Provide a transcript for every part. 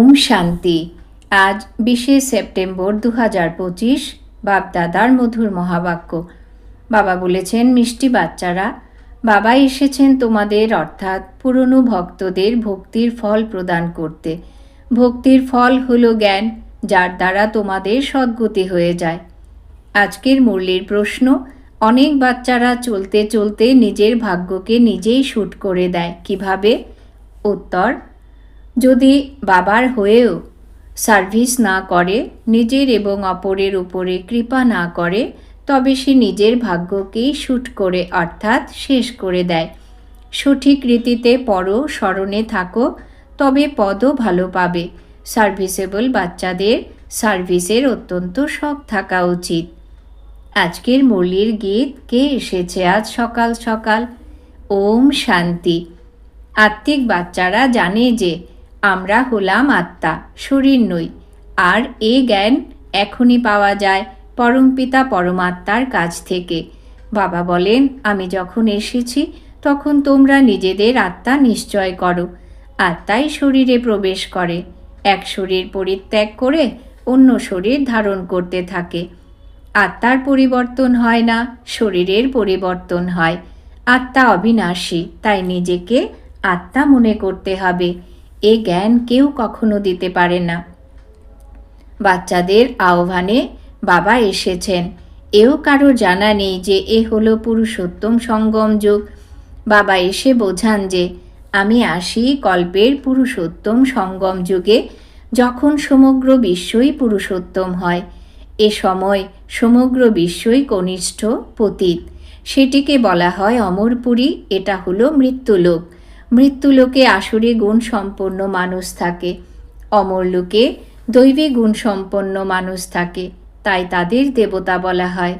ওম শান্তি। আজ বিশে সেপ্টেম্বর দু হাজার পঁচিশ, বাপদাদার মধুর মহাবাক্য। বাবা বলেছেন, মিষ্টি বাচ্চারা, বাবা এসেছেন তোমাদের অর্থাৎ পুরনো ভক্তদের ভক্তির ফল প্রদান করতে। ভক্তির ফল হলো জ্ঞান, যার দ্বারা তোমাদের সদ্গতি হয়ে যায়। আজকের মুরলির প্রশ্ন, অনেক বাচ্চারা চলতে চলতে নিজের ভাগ্যকে নিজেই শ্যুট করে দেয় কীভাবে? উত্তর যদি বাবার হয়েও সার্ভিস না করে, নিজের এবং অপরের উপরে কৃপা না করে, তবে সে নিজের ভাগ্যকেই শ্যুট করে অর্থাৎ শেষ করে দেয়। সঠিক রীতিতে পড়ো স্মরণে থাকো, তবে পদও ভালো পাবে। সার্ভিসেবল বাচ্চাদের সার্ভিসের অত্যন্ত শখ থাকা উচিত। আজকের মুরলির গীত কে এসেছে আজ সকাল সকাল? ওম শান্তি। আত্মিক বাচ্চারা জানে যে আমরা হলাম আত্মা, শরীর নই। আর এ জ্ঞান এখনই পাওয়া যায় পরমপিতা পরমাত্মার কাছ থেকে। বাবা বলেন, আমি যখন এসেছি, তখন তোমরা নিজেদের আত্মা নিশ্চয় করো। আত্মাই শরীরে প্রবেশ করে। এক শরীর পরিত্যাগ করে অন্য শরীর ধারণ করতে থাকে। আত্মার পরিবর্তন হয় না, শরীরের পরিবর্তন হয়। আত্মা অবিনাশী, তাই নিজেকে আত্মা মনে করতে হবে। এ জ্ঞান কেউ কখনো দিতে পারে না। বাচ্চাদের আহ্বানে বাবা এসেছেন। এও কারও জানা নেই যে এ হলো পুরুষোত্তম সঙ্গম যুগ। বাবা এসে বোঝান যে, আমি আসি কল্পের পুরুষোত্তম সঙ্গম যুগে, যখন সমগ্র বিশ্বই পুরুষোত্তম হয়। এ সময় সমগ্র বিশ্বই কনিষ্ঠ পতীত। সেটিকে বলা হয় অমরপুরী, এটা হলো মৃত্যুলোক। মৃত্যুলোকে আসরে গুণ সম্পন্ন মানুষ থাকে। অমরলোকে দৈবী গুণ সম্পন্ন মানুষ থাকে। তাই তাদের দেবতা বলা হয়।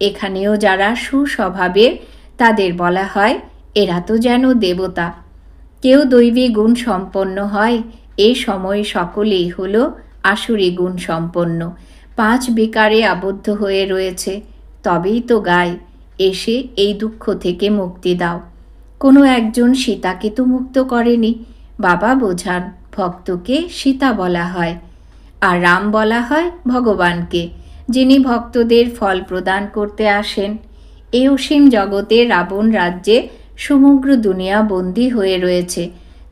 এখানেও যারা সুস্বভাবের, তাদের বলা হয়, এরা তো যেন দেবতা। কেউ দৈবী গুণ সম্পন্ন হয়, এ সময় সকলেই হলো আসুরি গুণ সম্পন্ন। পাঁচ বিকারে আবদ্ধ হয়ে রয়েছে, তবেই তো গায়। এসে এই দুঃখ থেকে মুক্তি দাও। কোনো একজন সীতাকে তো মুক্ত করেনি। বাবা বোঝান, ভক্তকে সীতা বলা হয় আর রাম বলা হয় ভগবানকে, যিনি ভক্তদের ফল প্রদান করতে আসেন। এ অসীম জগতে রাবণ রাজ্যে সমগ্র দুনিয়া বন্দী হয়ে রয়েছে।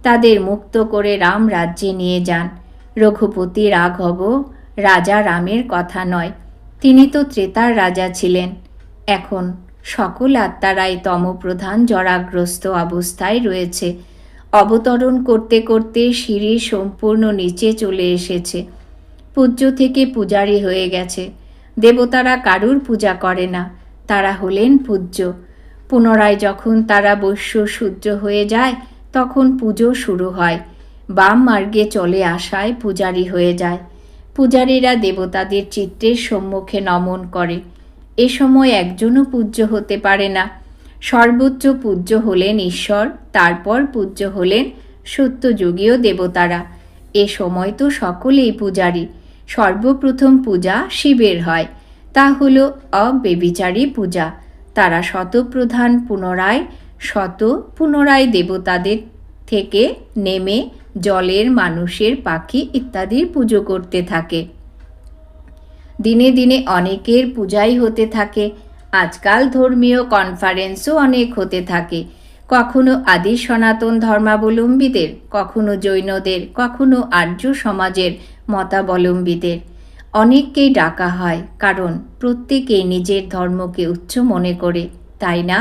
তাদের মুক্ত করে রাম রাজ্যে নিয়ে যান। রঘুপতি রাঘব রাজা রামের কথা নয়, তিনি তো ত্রেতার রাজা ছিলেন। এখন সকল আত্মারাই তমপ্রধান, জরাগ্রস্ত অবস্থায় রয়েছে। অবতরণ করতে করতে সিঁড়ি সম্পূর্ণ নিচে চলে এসেছে। পূজ্য থেকে পূজারী হয়ে গেছে। দেবতারা কারুর পূজা করে না, তারা হলেন পূজ্য। পুনরায় যখন তারা বৈশ্য সূর্য হয়ে যায়, তখন পুজো শুরু হয়। বাম মার্গে চলে আসায় পূজারী হয়ে যায়। পূজারীরা দেবতাদের চিত্রের সম্মুখে নমন করে। এ সময় একজনও পূজ্য হতে পারে না। সর্বোচ্চ পূজ্য হলেন ঈশ্বর, তারপর পূজ্য হলেন সত্যযুগীয় দেবতারা। এ সময় তো সকলেই পূজারী। সর্বপ্রথম পূজা শিবের হয়। তা হল অবেবিচারী পূজা। তারা শতপ্রধান পুনরায়, শত পুনরায় দেবতাদের থেকে নেমে জলের, মানুষের, পাখি ইত্যাদির পুজো করতে থাকে। দিনে দিনে অনেকের পূজাই হতে থাকে। আজকাল ধর্মীয় কনফারেন্সও অনেক হতে থাকে। কখনো আদি সনাতন ধর্মাবলম্বীদের, কখনো জৈনদের, কখনো আর্য সমাজের মতাবলম্বীদের। অনেককেই ডাকা হয়, কারণ প্রত্যেকেই নিজের ধর্মকে উচ্চ মনে করে, তাই না?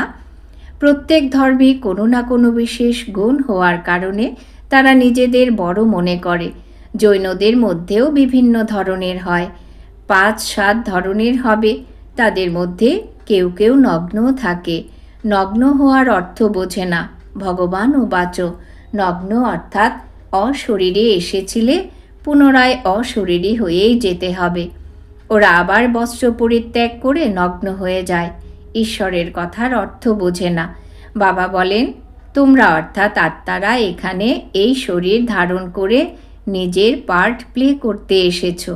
প্রত্যেক ধর্মে কোনো না কোনো বিশেষ গুণ হওয়ার কারণে তারা নিজেদের বড় মনে করে। জৈনদের মধ্যেও বিভিন্ন ধরনের হয়। পাঁচ সাত ধরনের হবে। তাদের মধ্যে কেউ কেউ নগ্নও থাকে। নগ্ন হওয়ার অর্থ বোঝে না। ভগবান ও বাচ। নগ্ন অর্থাৎ অশরীরে এসেছিলে, পুনরায় অশরীরী হয়েই যেতে হবে। ওরা আবার বস্ত্র পরিত্যাগ করে নগ্ন হয়ে যায়। ঈশ্বরের কথার অর্থ বোঝে না। বাবা বলেন, তোমরা অর্থাৎ আত্মারা এখানে এই শরীর ধারণ করে নিজের পার্ট প্লে করতে এসেছ।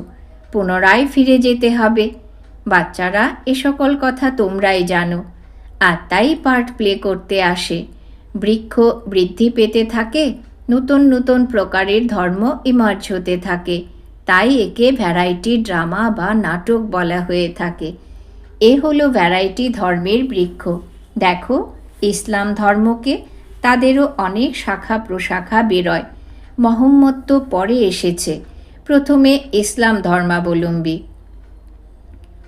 পুনরায় ফিরে যেতে হবে। বাচ্চারা, এ সকল কথা তোমরাই জানো। আর তাই পার্ট প্লে করতে আসে। বৃক্ষ বৃদ্ধি পেতে থাকে, নতুন নতুন প্রকারের ধর্ম ইমার্জ হতে থাকে। তাই একে ভ্যারাইটি ড্রামা বা নাটক বলা হয়ে থাকে। এ হলো ভ্যারাইটি ধর্মের বৃক্ষ। দেখো, ইসলাম ধর্মকে, তাদেরও অনেক শাখা প্রশাখা বেরোয়। মহম্মদ তো পরে এসেছে। প্রথমে ইসলাম ধর্মাবলম্বী।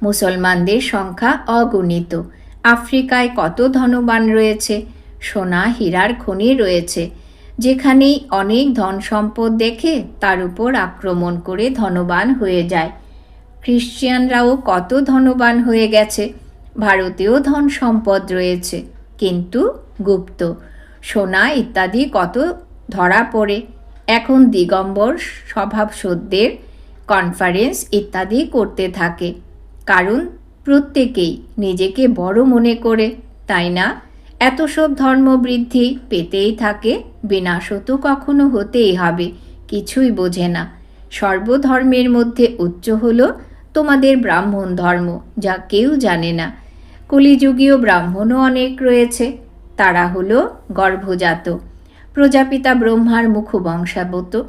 মুসলমানদের সংখ্যা অগণিত। আফ্রিকায় কত ধনবান রয়েছে, সোনা হীরার খনি রয়েছে। যেখানেই অনেক ধন সম্পদ দেখে তার উপর আক্রমণ করে ধনবান হয়ে যায়। খ্রিশ্চিয়ানরাও কত ধনবান হয়ে গেছে, ভারতেও ধন সম্পদ রয়েছে। কিন্তু গুপ্ত, সোনা ইত্যাদি কত ধরা পড়ে। এখন দিগম্বর স্বভাবসদ্যের কনফারেন্স ইত্যাদি করতে থাকে। কারণ প্রত্যেকেই নিজেকে বড় মনে করে, তাই না? এত সব ধর্মবৃদ্ধি পেতেই থাকে, বিনাশও তো কখনো হতেই হবে, কিছুই বোঝে না। সর্বধর্মের মধ্যে উচ্চ হল তোমাদের ব্রাহ্মণ ধর্ম, যা কেউ জানে না। কলিযুগীয় ব্রাহ্মণও অনেক রয়েছে, তারা হলো গর্ভজাত। প্রজাপিতা ব্রহ্মার মুখ বংশাবত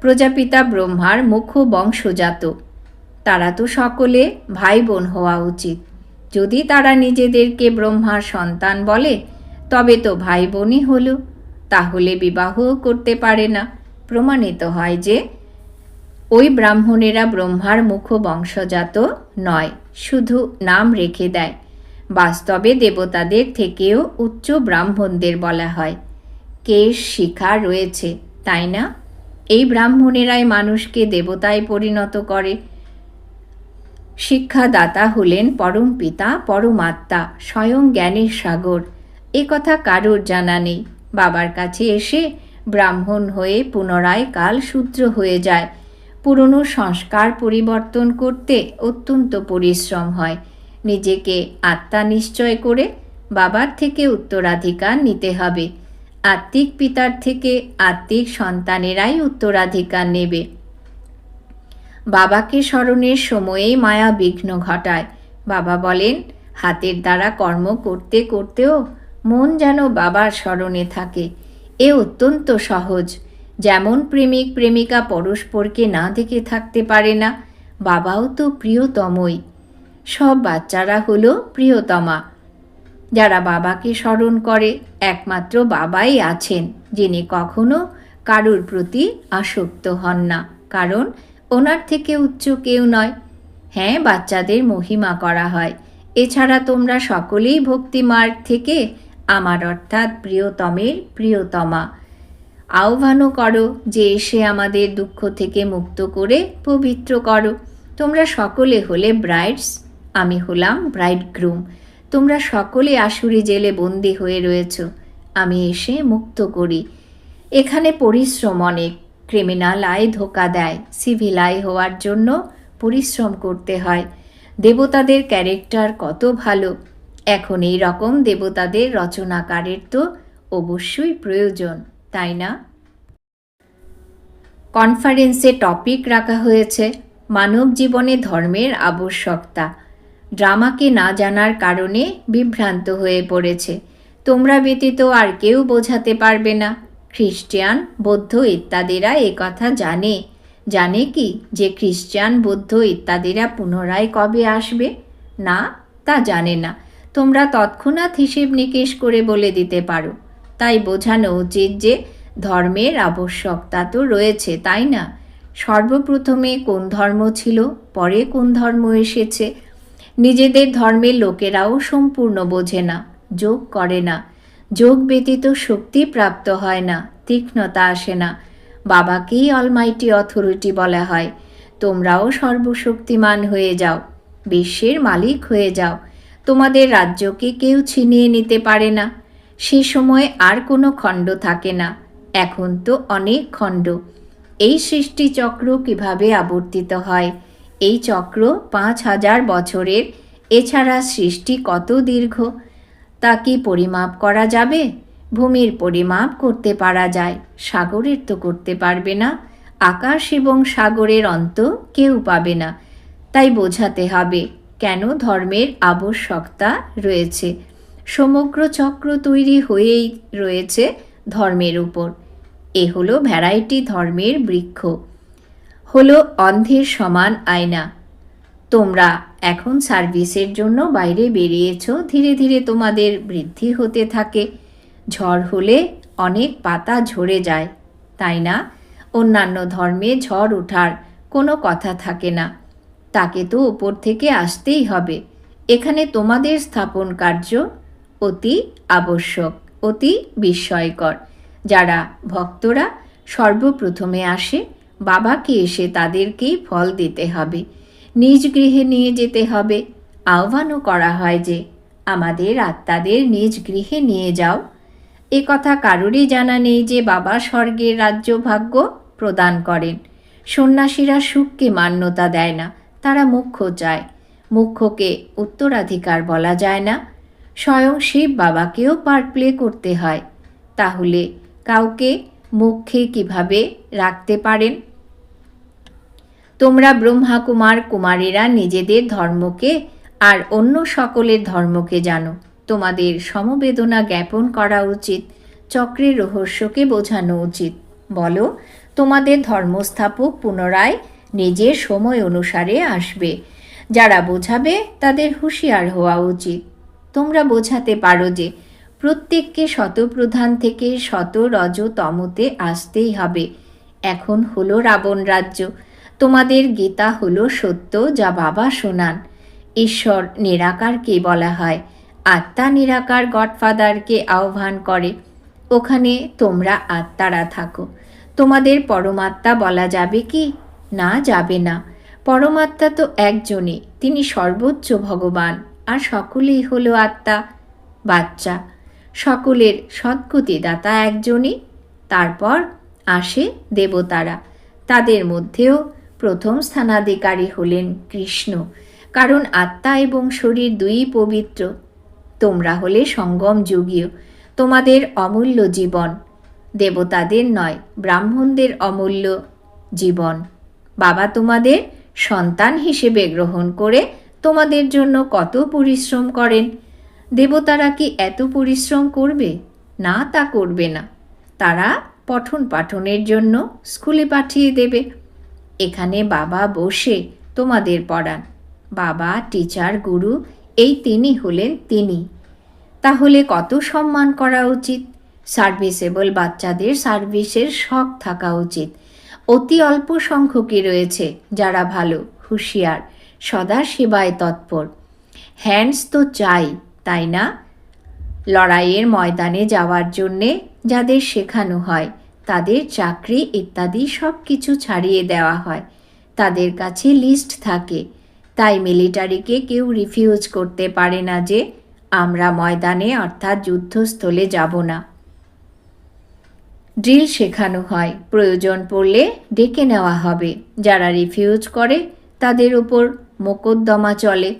প্রজাপিতা ব্রহ্মার মুখ বংশজাত তারা তো সকলে ভাই বোন হওয়া উচিত। যদি তারা নিজেদেরকে ব্রহ্মার সন্তান বলে, তবে তো ভাই বোনই হলো। তাহলে বিবাহও করতে পারে না। প্রমাণিত হয় যে, ওই ব্রাহ্মণেরা ব্রহ্মার মুখ বংশজাত নয়, শুধু নাম রেখে দেয়। বাস্তবে দেবতাদের থেকেও উচ্চ ব্রাহ্মণদের বলা হয়। কেশ শিখা রয়েছে, তাই না? এই ব্রাহ্মণেরাই মানুষকে দেবতায় পরিণত করে। শিক্ষাদাতা হলেন পরম পিতা, পরমাত্মা, স্বয়ং জ্ঞানের সাগর। এ কথা কারোর জানা নেই। বাবার কাছে এসে ব্রাহ্মণ হয়ে পুনরায় কাল সূত্র হয়ে যায়। পুরনো সংস্কার পরিবর্তন করতে অত্যন্ত পরিশ্রম হয়। নিজেকে আত্মা নিশ্চয় করে বাবার থেকে উত্তরাধিকার নিতে হবে। আত্মিক পিতার থেকে আত্মিক সন্তানেরাই উত্তরাধিকার নেবে। বাবাকে স্মরণের সময়েই মায়া বিঘ্ন ঘটায়। বাবা বলেন, হাতের দ্বারা কর্ম করতে করতেও মন যেন বাবার স্মরণে থাকে। এ অত্যন্ত সহজ। যেমন প্রেমিক প্রেমিকা পরস্পরকে না দেখে থাকতে পারে না, বাবাও তো প্রিয়তমই। সব বাচ্চারা হলো প্রিয়তমা। যারা বাবাকে স্মরণ করে, একমাত্র বাবাই আছেন, যিনি কখনো কারুর প্রতি আসক্ত হন না, কারণ ওনার থেকে উচ্চ কেউ নয়। হ্যাঁ বাচ্চাদের মহিমা করা হয়। এছাড়া তোমরা সকলেই ভক্তি মার্গ থেকে আমার অর্থাৎ প্রিয়তমের প্রিয়তমা। আহ্বানও করো যে এসে আমাদের দুঃখ থেকে মুক্ত করে পবিত্র করো। তোমরা সকলে হলে ব্রাইডস, আমি হলাম ব্রাইড গ্রুম তোমরা সকলে আসুরি জেলে বন্দি হয়ে রয়েছ। আমি এসে মুক্ত করি। এখানে পরিশ্রম অনেক। ক্রিমিনাল আয় ধোকা দেয়। সিভিল আয় হওয়ার জন্য পরিশ্রম করতে হয়। দেবতাদের ক্যারেক্টার কত ভালো। এখন এই রকম দেবতাদের রচনাকারের তো অবশ্যই প্রয়োজন, তাই না? কনফারেন্সে টপিক রাখা হয়েছে। মানব জীবনে ধর্মের আবশ্যকতা। ড্রামাকে না জানার কারণে বিভ্রান্ত হয়ে পড়েছে। তোমরা ব্যতীত আর কেউ বোঝাতে পারবে না। খ্রিস্টিয়ান বৌদ্ধ ইত্যাদিরা কথা জানে। জানে কি যে খ্রিস্টান বৌদ্ধ ইত্যাদিরা পুনরায় কবে আসবে? না, তা জানে না। তোমরা তৎক্ষণাৎ হিসেব নিকেশ করে বলে দিতে পারো। তাই বোঝানো উচিত যে ধর্মের আবশ্যকতা তো রয়েছে, তাই না? সর্বপ্রথমে কোন ধর্ম ছিল, পরে কোন ধর্ম এসেছে নিজেদের ধর্মের লোকেরাও সম্পূর্ণ বোঝে না, যোগ করে না। যোগ ব্যতীত শক্তি প্রাপ্ত হয় না, তীক্ষ্ণতা আসে না। বাবাকেই অলমাইটি অথরিটি বলা হয়। তোমরাও সর্বশক্তিমান হয়ে যাও, বিশ্বের মালিক হয়ে যাও। তোমাদের রাজ্যকে কেউ ছিনিয়ে নিতে পারে না। সে সময় আর কোনো খণ্ড থাকে না, এখন তো অনেক খণ্ড। এই সৃষ্টিচক্র কীভাবে আবর্তিত হয়? এই চক্র পাঁচ হাজার বছরের। এছাড়া সৃষ্টি কত দীর্ঘ? তা কি পরিমাপ করা যাবে? ভূমির পরিমাপ করতে পারা যায়, সাগরের তো করতে পারবে না। আকাশ এবং সাগরের অন্ত কেউ পাবে না। তাই বোঝাতে হবে, কেন ধর্মের আবশ্যকতা রয়েছে? সমগ্র চক্র তৈরি হয়েই রয়েছে ধর্মের উপর। এ হলো ভ্যারাইটি ধর্মের বৃক্ষ। হলো অন্ধের সমান আয়না। তোমরা এখন সার্ভিসের জন্য বাইরে বেরিয়েছ, ধীরে ধীরে তোমাদের বৃদ্ধি হতে থাকে। ঝড় হলে অনেক পাতা ঝরে যায়, তাই না? অন্যান্য ধর্মে ঝড় ওঠার কোনো কথা থাকে না। তাকে তো ওপর থেকে আসতেই হবে। এখানে তোমাদের স্থাপন কার্য অতি আবশ্যক, অতি বিস্ময়কর। যারা ভক্তরা সর্বপ্রথমে আসে বাবাকে এসে তাদেরকেই ফল দিতে হবে। নিজ গৃহে নিয়ে যেতে হবে। আহ্বানও করা হয় যে, আমাদের আত্মাদের নিজ গৃহে নিয়ে যাও। এ কথা কারোরই জানা নেই যে বাবা স্বর্গের রাজ্য ভাগ্য প্রদান করেন। সন্ন্যাসীরা সুখকে মান্যতা দেয় না, তারা মুখ্য চায়। মুখ্যকে উত্তরাধিকার বলা যায় না। স্বয়ং শিব বাবাকেও পার্ট প্লে করতে হয়। তাহলে কাউকে মুখ্যে কীভাবে রাখতে পারেন? তোমরা ব্রহ্মা কুমার কুমারীরা নিজেদের ধর্মকে আর অন্য সকলের ধর্মকে জানো। তোমাদের সমবেদনা জ্ঞাপন করা উচিত, চক্রের রহস্যকে বোঝানো উচিত। বলো, তোমাদের ধর্মস্থাপক পুনরায় নিজের সময় অনুসারে আসবে। যারা বোঝাবে তাদের হুঁশিয়ার হওয়া উচিত। তোমরা বোঝাতে পারো যে প্রত্যেককে শতপ্রধান থেকে শত রজ তমতে আসতেই হবে। এখন হলো রাবণ রাজ্য। তোমাদের গীতা হলো সত্য যা বাবা শোনান। ঈশ্বর নিরাকারকে বলা হয়। আত্মা নিরাকার গডফাদারকে আহ্বান করে। ওখানে তোমরা আত্মারা থাকো। তোমাদের পরমাত্মা বলা যাবে কি? না, যাবে না। পরমাত্মা তো একজনই। তিনি সর্বোচ্চ ভগবান। আর সকলেই হলো আত্মা, বাচ্চা। সকলের সদ্গতিদাতা একজনই, তারপর আসে দেবতারা। তাদের মধ্যেও প্রথম স্থানাধিকারী হলেন কৃষ্ণ, কারণ আত্মা এবং শরীর দুই পবিত্র। তোমরা হলে সঙ্গম যুগীয়, তোমাদের অমূল্য জীবন। দেবতাদের নয়, ব্রাহ্মণদের অমূল্য জীবন। বাবা তোমাদের সন্তান হিসেবে গ্রহণ করে তোমাদের জন্য কত পরিশ্রম করেন। দেবতারা কি এত পরিশ্রম করবে? না তা করবে না। তারা পঠন পাঠনের জন্য স্কুলে পাঠিয়ে দেবে। এখানে বাবা বসে তোমাদের পড়ান। বাবা, টিচার, গুরু, এই তিনি হলেন তিনি। তাহলে কত সম্মান করা উচিত? সার্ভিসেবল বাচ্চাদের সার্ভিসের শখ থাকা উচিত। অতি অল্প সংখ্যকই রয়েছে যারা ভালো, হুঁশিয়ার, সদা সেবায় তৎপর। হ্যান্ডস তো চাই। তাই না? লড়াইয়ের ময়দানে যাওয়ার জন্যে যাদের শেখানো হয়, তাদের চাকরি ইত্যাদি সব কিছু ছাড়িয়ে দেওয়া হয়। তাদের কাছে লিস্ট থাকে। তাই মিলিটারিকে কেউ রিফিউজ করতে পারে না যে, আমরা ময়দানে অর্থাৎ যুদ্ধস্থলে যাব না। ড্রিল শেখানো হয়। প্রয়োজন পড়লে ডেকে নেওয়া হবে। যারা রিফিউজ করে, তাদের উপর মোকদ্দমা চলে।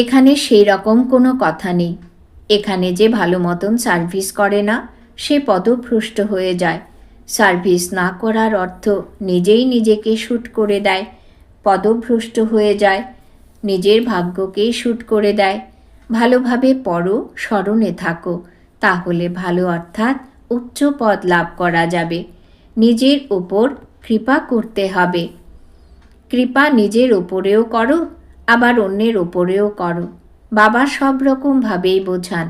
এখানে সেই রকম কোনো কথা নেই। এখানে যে ভালো মতন সার্ভিস করে না, সে পদভ্রষ্ট হয়ে যায়। সার্ভিস না করার অর্থ নিজেই নিজেকে শ্যুট করে দেয়, পদভ্রষ্ট হয়ে যায়, নিজের ভাগ্যকেই শ্যুট করে দেয়। ভালোভাবে পড়ো, স্মরণে থাকো, তাহলে ভালো অর্থাৎ উচ্চ পদ লাভ করা যাবে। নিজের ওপর কৃপা করতে হবে। কৃপা নিজের ওপরেও করো আবার অন্যের ওপরেও করো। বাবা সব রকমভাবেই বোঝান,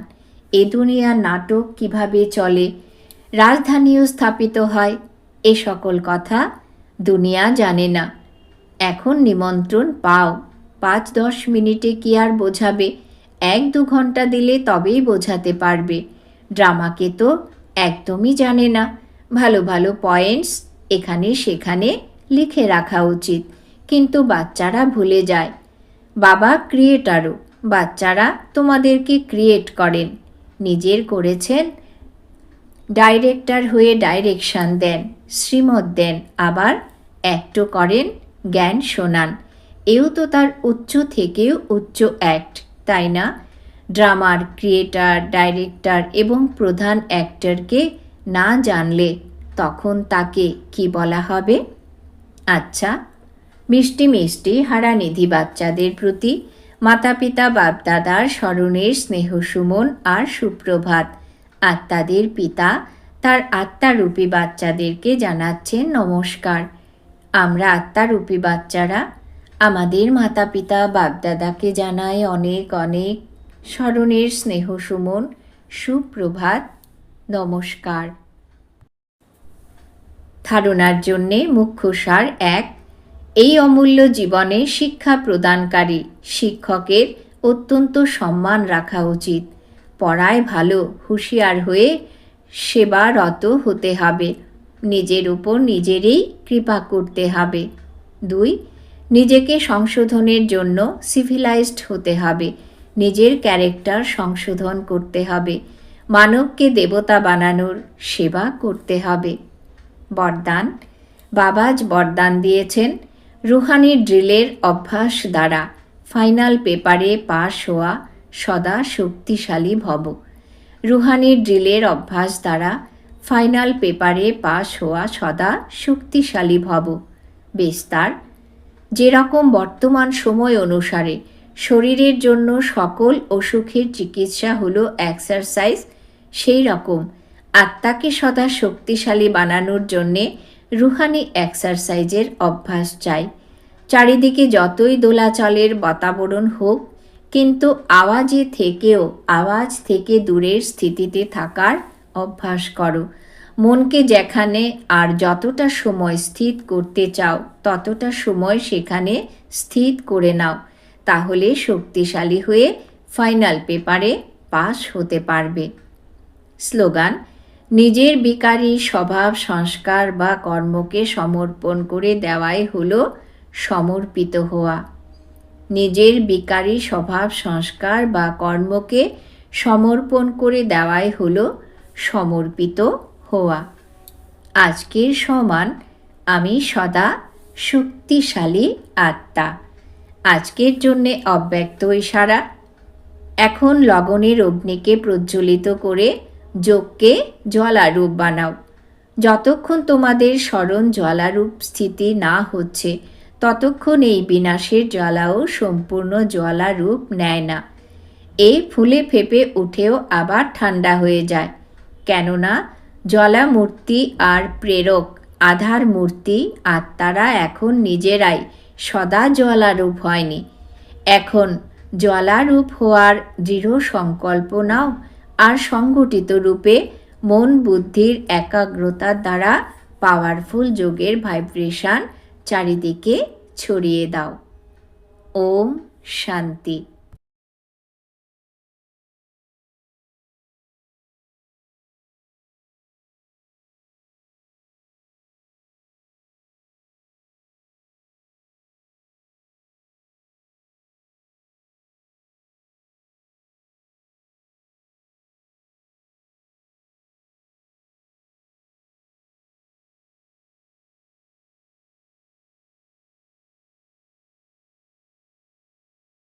এ দুনিয়ার নাটক কীভাবে চলে? রাজধানীও স্থাপিত হয়? এ সকল কথা দুনিয়া জানে না। এখন নিমন্ত্রণ পাও। পাঁচ দশ মিনিটে কি আর বোঝাবে? এক দু ঘণ্টা দিলে তবেই বোঝাতে পারবে। ড্রামাকে তো একদমই জানে না। ভালো ভালো পয়েন্টস এখানে সেখানে লিখে রাখা উচিত। কিন্তু বাচ্চারা ভুলে যায়। বাবা ক্রিয়েটারও। বাচ্চারা তোমাদেরকে ক্রিয়েট করেন। নিজের করেছেন। ডাইরেক্টর হয়ে ডাইরেকশন দেন, শ্রীমত দেন, আবার অ্যাক্টও করেন, জ্ঞান শোনান। এও তো তার উচ্চ থেকেও উচ্চ অ্যাক্ট তাই না? ড্রামার, ক্রিয়েটার, ডাইরেক্টর এবং প্রধান অ্যাক্টরকে না জানলে তখন তাকে কি বলা হবে? আচ্ছা মিষ্টি মিষ্টি হারানিধি বাচ্চাদের প্রতি মাতা পিতা বাপদাদার স্মরণের স্নেহ সুমন আর সুপ্রভাত। আত্মাদের পিতা তার আত্মারূপী বাচ্চাদেরকে জানাচ্ছেন নমস্কার। আমরা আত্মারূপী বাচ্চারা আমাদের মাতা পিতা বাপদাদাকে জানাই অনেক অনেক স্মরণের স্নেহ সুমন, সুপ্রভাত। নমস্কার। ধারণার জন্যে মুখ্য সার এক এই অমূল্য জীবনে শিক্ষা প্রদানকারী শিক্ষকের অত্যন্ত সম্মান রাখা উচিত। পড়ায় ভালো হুঁশিয়ার হয়ে সেবারত হতে হবে। নিজের উপর নিজেরই কৃপা করতে হবে। দুই, নিজেকে সংশোধনের জন্য সিভিলাইজড হতে হবে। নিজের ক্যারেক্টার সংশোধন করতে হবে। মানবকে দেবতা বানানোর সেবা করতে হবে। বরদান, বাবাজ বরদান দিয়েছেন। রুহানি ড্রিলের অভ্যাস দ্বারা ফাইনাল পেপারে পাশ হওয়া সদা শক্তিশালী ভব। রুহানি ড্রিলের অভ্যাস দ্বারা ফাইনাল পেপারে পাশ হওয়া সদা শক্তিশালী ভব। বিস্তার, যেরকম বর্তমান সময় অনুসারে শরীরের জন্য সকল অসুখের চিকিৎসা হলো এক্সারসাইজ সেই রকম আত্মাকে সদা শক্তিশালী বানানোর জন্যে রুহানি এক্সারসাইজের অভ্যাস চাই। চারিদিকে যতই দোলাচলের বাতাবরণ হোক, কিন্তু আওয়াজে থেকেও, আওয়াজ থেকে দূরের স্থিতিতে থাকার অভ্যাস করো। মনকে যেখানে আর যতটা সময় স্থির করতে চাও, ততটা সময় সেখানে স্থির করে নাও। তাহলে শক্তিশালী হয়ে ফাইনাল পেপারে পাস হতে পারবে। স্লোগান নিজের বিকারী স্বভাব, সংস্কার বা কর্মকে সমর্পণ করে দেওয়াই হলো সমর্পিত হওয়া। নিজের বিকারী স্বভাব, সংস্কার বা কর্মকে সমর্পণ করে দেওয়াই হলো সমর্পিত হওয়া। আজকের সমান আমি সদা শক্তিশালী আত্মা। আজকের জন্যে অব্যক্ত ইশারা। এখন লগনের অগ্নিকে প্রজ্বলিত করে যোগকে জলারূপ বানাও। যতক্ষণ তোমাদের স্মরণ জলারূপ স্থিতি না হচ্ছে, ততক্ষণ এই বিনাশের জ্বালাও সম্পূর্ণ জ্বালারূপ নেয় না। এই ফুলে ফেপে উঠেও আবার ঠান্ডা হয়ে যায়। কেননা জলামূর্তি আর প্রেরক আধার মূর্তি আত্মারা এখন নিজেরাই সদা জলারূপ হয়নি। এখন জলারূপ হওয়ার দৃঢ় সংকল্প নাও। আর সংগঠিত রূপে মন বুদ্ধির একাগ্রতার দ্বারা পাওয়ারফুল যোগের ভাইব্রেশন চারিদিকে ছড়িয়ে দাও। ওম শান্তি।